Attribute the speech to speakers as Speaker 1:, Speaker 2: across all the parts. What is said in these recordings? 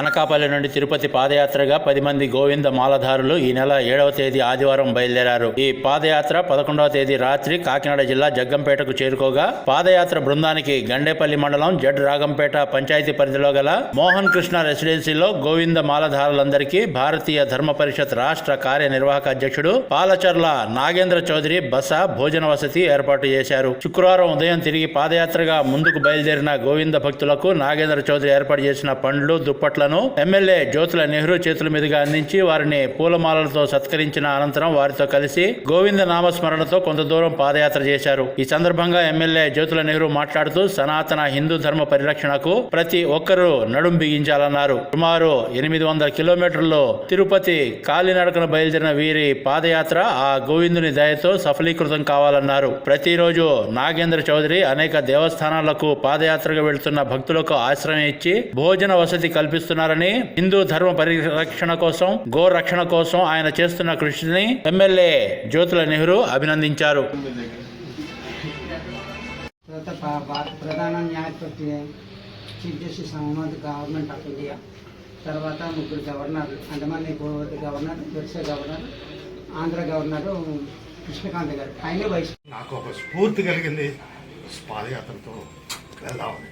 Speaker 1: అనకాపల్లి నుండి తిరుపతి పాదయాత్రగా పది మంది గోవింద మాలధారులు ఈ నెల ఏడవ తేదీ ఆదివారం బయలుదేరారు. ఈ పాదయాత్ర పదకొండవ తేదీ రాత్రి కాకినాడ జిల్లా జగ్గంపేటకు చేరుకోగా పాదయాత్ర బృందానికి గండేపల్లి మండలం జడ్ రాగంపేట పంచాయతీ పరిధిలో గల మోహన్ కృష్ణ రెసిడెన్సీలో గోవింద మాలధారులందరికీ భారతీయ ధర్మ పరిషత్ రాష్ట్ర కార్యనిర్వాహక అధ్యక్షుడు పాలచర్ల నాగేంద్ర చౌదరి బస భోజన వసతి ఏర్పాటు చేశారు. శుక్రవారం ఉదయం తిరిగి పాదయాత్రగా ముందుకు బయలుదేరిన గోవింద భక్తులకు నాగేంద్ర చౌదరి ఏర్పాటు చేసిన పండ్లు దుప్పట్ల దుప్పట్లను ఎమ్మెల్యే జ్యోతుల నెహ్రూ చేతుల మీదుగా అందించి వారిని పూలమాలలతో సత్కరించిన అనంతరం వారితో కలిసి గోవింద నామస్మరణతో కొంత దూరం పాదయాత్ర చేశారు. ఈ సందర్భంగా ఎమ్మెల్యే జ్యోతుల నెహ్రూ మాట్లాడుతూ సనాతన హిందూ ధర్మ పరిరక్షణకు ప్రతి ఒక్కరూ నడుం బిగించాలన్నారు. సుమారు ఎనిమిది వందల కిలోమీటర్లు తిరుపతి కాలినడకన బయలుదేరిన వీరి పాదయాత్ర ఆ గోవిందుని దయతో సఫలీకృతం కావాలన్నారు. ప్రతిరోజు నాగేంద్ర చౌదరి అనేక దేవస్థానాలకు పాదయాత్రగా వెళ్తున్న భక్తులకు ఆశ్రయం ఇచ్చి భోజన వసతి కల్పిస్తున్నారని హిందూ ధర్మ పరిరక్షణ కోసం గో రక్షణ కోసం ఆయన చేస్తున్న కృషిని ఎమ్మెల్యే జ్యోతుల నెహ్రూ అభినందించారు.
Speaker 2: ప్రధాన న్యాయమూర్తి chief justice Ahmed government of India తర్వాత ముగ్గురు గవర్నర్లు Andaman Nicobar governor Orissa governor Andhra governor Krishnakant గారు. ఆయన వైస్
Speaker 3: నాకు ఒక స్ఫూర్తి కలిగింది. పాదయాత్రతో వెళ్దామని.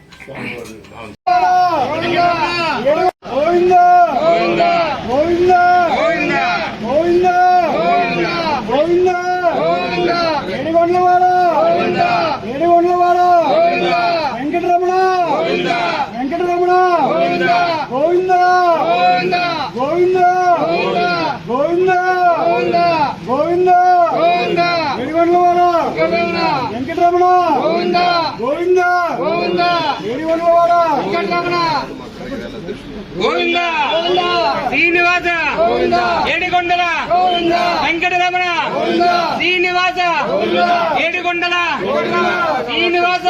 Speaker 2: వెంకటరమణ వెంకటరమణ గోవింద గోవింద గోవింద గోవింద వెంకటరమణ గోవింద
Speaker 4: గోవింద! శ్రీనివాస! ఏడికొండల వెంకటరమణ! శ్రీనివాస! ఏడికొండల శ్రీనివాస!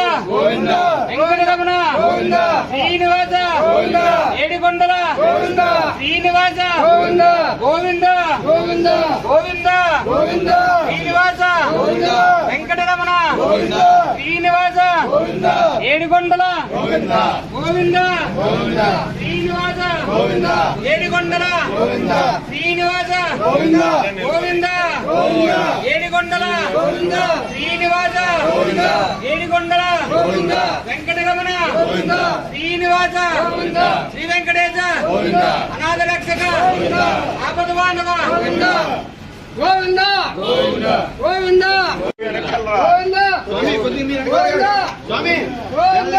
Speaker 4: వెంకటరమణ! శ్రీనివాస! ఏడికొండల శ్రీనివాస! గోవింద! గోవింద! గోవింద! గోవింద! శ్రీనివాస! వెంకటరమణ! శ్రీనివాస! ఏడికొండల గోవింద! శ్రీనివాస! ఏడికొండల శ్రీనివాస! గోవింద! ఏడికొండల శ్రీనివాస. ఏడికొండల వెంకటరమణ. శ్రీనివాస. శ్రీ వెంకటేశ అనాథ రక్షక ఆపద మానవ గోవింద. గోవింద. గోవింద. గోవింద. గోవింద.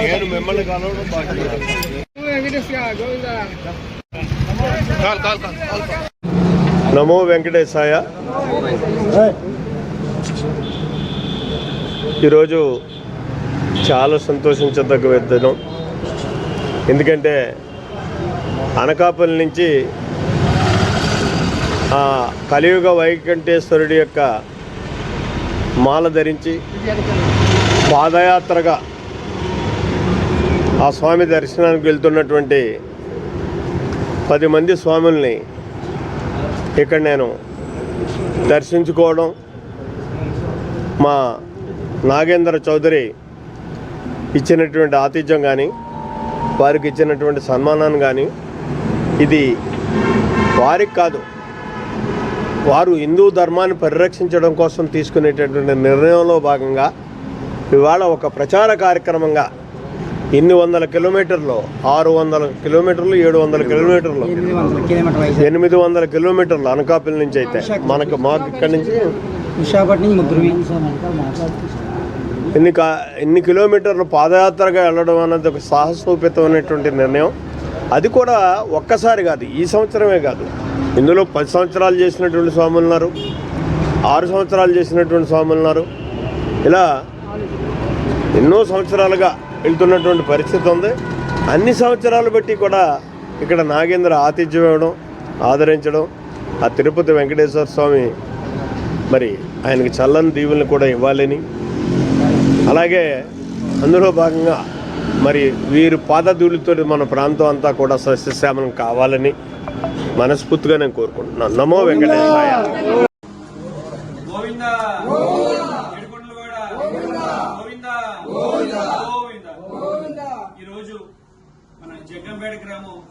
Speaker 3: నేను మిమ్మల్ని కలవడం నమో వెంకటేశాయ. ఈరోజు చాలా సంతోషించదగ్గ దినం. ఎందుకంటే అనకాపల్లి నుంచి ఆ కలియుగ వైకంఠేశ్వరుడి యొక్క మాల ధరించి పాదయాత్రగా ఆ స్వామి దర్శనానికి వెళ్తున్నటువంటి పది మంది స్వాముల్ని ఇక్కడ నేను దర్శించుకోవడం మా నాగేంద్ర చౌదరి ఇచ్చినటువంటి ఆతిథ్యం కానీ వారికి ఇచ్చినటువంటి సన్మానాన్ని కానీ ఇది వారికి కాదు వారు హిందూ ధర్మాన్ని పరిరక్షించడం కోసం తీసుకునేటటువంటి నిర్ణయంలో భాగంగా ఇవాళ ఒక ప్రచార కార్యక్రమంగా ఇన్ని వందల కిలోమీటర్లు ఆరు వందల కిలోమీటర్లు ఏడు వందల కిలోమీటర్లు
Speaker 2: ఎనిమిది వందల
Speaker 3: కిలోమీటర్లు అనకాపల్లి నుంచి అయితే మనకు మాకు ఇక్కడి నుంచి ఎన్ని కా ఎన్ని కిలోమీటర్లు పాదయాత్రగా వెళ్ళడం అన్నది ఒక సాహసోపేతమైనటువంటి నిర్ణయం. అది కూడా ఒక్కసారి కాదు ఈ సంవత్సరమే కాదు. ఇందులో పది సంవత్సరాలు చేసినటువంటి స్వాములు ఉన్నారు. ఆరు సంవత్సరాలు చేసినటువంటి స్వాములు ఉన్నారు. ఇలా ఎన్నో సంవత్సరాలుగా వెళ్తున్నటువంటి పరిస్థితి ఉంది. అన్ని సంవత్సరాలు బట్టి కూడా ఇక్కడ నాగేంద్ర ఆతిథ్యం ఇవ్వడం ఆదరించడం ఆ తిరుపతి వెంకటేశ్వర స్వామి మరి ఆయనకి చల్లని దీవుల్ని కూడా ఇవ్వాలని. అలాగే అందులో భాగంగా మరి వీరు పాదధూళితో మన ప్రాంతం అంతా కూడా సస్యశ్యామలం కావాలని మనస్ఫూర్తిగా నేను కోరుకుంటున్నాను నమో వెంకటేశాయ.
Speaker 5: గోవింద. గోవింద. గోవింద. ఈరోజు మన జగ్గంపేట గ్రామం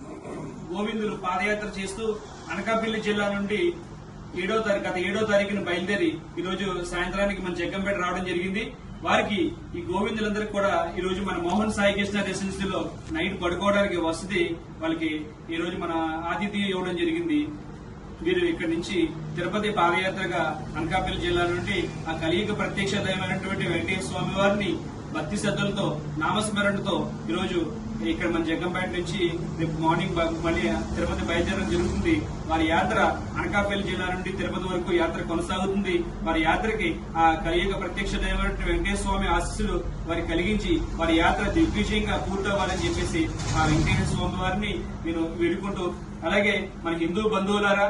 Speaker 5: గోవిందులు పాదయాత్ర చేస్తూ అనకాపల్లి జిల్లా నుండి ఏడో తారీఖు గత ఏడో తారీఖున బయలుదేరి ఈరోజు సాయంత్రానికి మన జగ్గంపేట రావడం జరిగింది. వారికి ఈ గోవిందులందరికీ కూడా ఈ రోజు మన మోహన్ సాయి కృష్ణ రెసిడెన్సీలో నైట్ పడుకోవడానికి వసతి వాళ్ళకి ఈ రోజు మన ఆతిథ్యం ఇవ్వడం జరిగింది. వీరు ఇక్కడి నుంచి తిరుపతి పాదయాత్రగా అనకాపల్లి జిల్లా నుండి ఆ కలియుగ ప్రత్యక్ష దైవమైనటువంటి వెంకటేశ్వర స్వామి వారిని భక్తి శ్రద్ధలతో నామస్మరణతో ఈరోజు ఇక్కడ మన జగ్గంపేట నుంచి రేపు మార్నింగ్ మళ్ళీ తిరుపతి బయలుదేరడం జరుగుతుంది. వారి యాత్ర అనకాపల్లి జిల్లా నుండి తిరుపతి వరకు యాత్ర కొనసాగుతుంది. వారి యాత్రకి ఆ కలియుగ ప్రత్యక్ష దైవమైనటువంటి వెంకటేశ్వర స్వామి ఆశీస్సులు వారి కలిగించి వారి యాత్ర దిగ్విజయంగా పూర్తవ్వాలని చెప్పేసి ఆ వెంకటేశ్వర స్వామి వారిని నేను వేడుకుంటూ అలాగే మన హిందూ బంధువులారా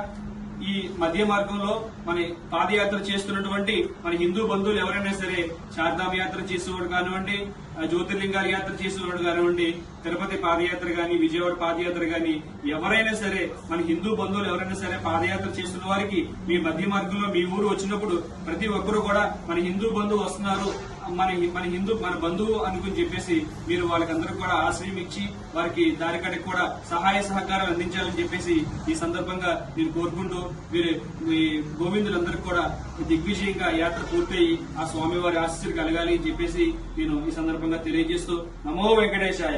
Speaker 5: ఈ మధ్య మార్గంలో మన పాదయాత్ర చేస్తున్నటువంటి మన హిందూ బంధువులు ఎవరైనా సరే చార్ధామ యాత్ర చేసేవాడు కానివ్వండి జ్యోతిర్లింగాల యాత్ర చేసేవాడు కానివ్వండి తిరుపతి పాదయాత్ర గాని విజయవాడ పాదయాత్ర గాని ఎవరైనా సరే మన హిందూ బంధువులు ఎవరైనా సరే పాదయాత్ర చేస్తున్న వారికి మీ మధ్య మార్గంలో మీ ఊరు వచ్చినప్పుడు ప్రతి ఒక్కరు కూడా మన హిందూ బంధువు వస్తున్నారు. మన మన హిందూ మన బంధువు అనుకుని చెప్పేసి మీరు వాళ్ళకందరూ కూడా ఆశ్రయం ఇచ్చి వారికి దారికడికి కూడా సహాయ సహకారాలు అందించాలని చెప్పేసి ఈ సందర్భంగా నేను కోరుకుంటూ మీరు మీ గోవిందులందరికీ కూడా దిగ్విజయంగా యాత్ర పూర్తయి ఆ స్వామివారి ఆశీస్సులు కలగాలి అని చెప్పేసి నేను ఈ సందర్భంగా తెలియజేస్తూ నమో వెంకటేశాయ.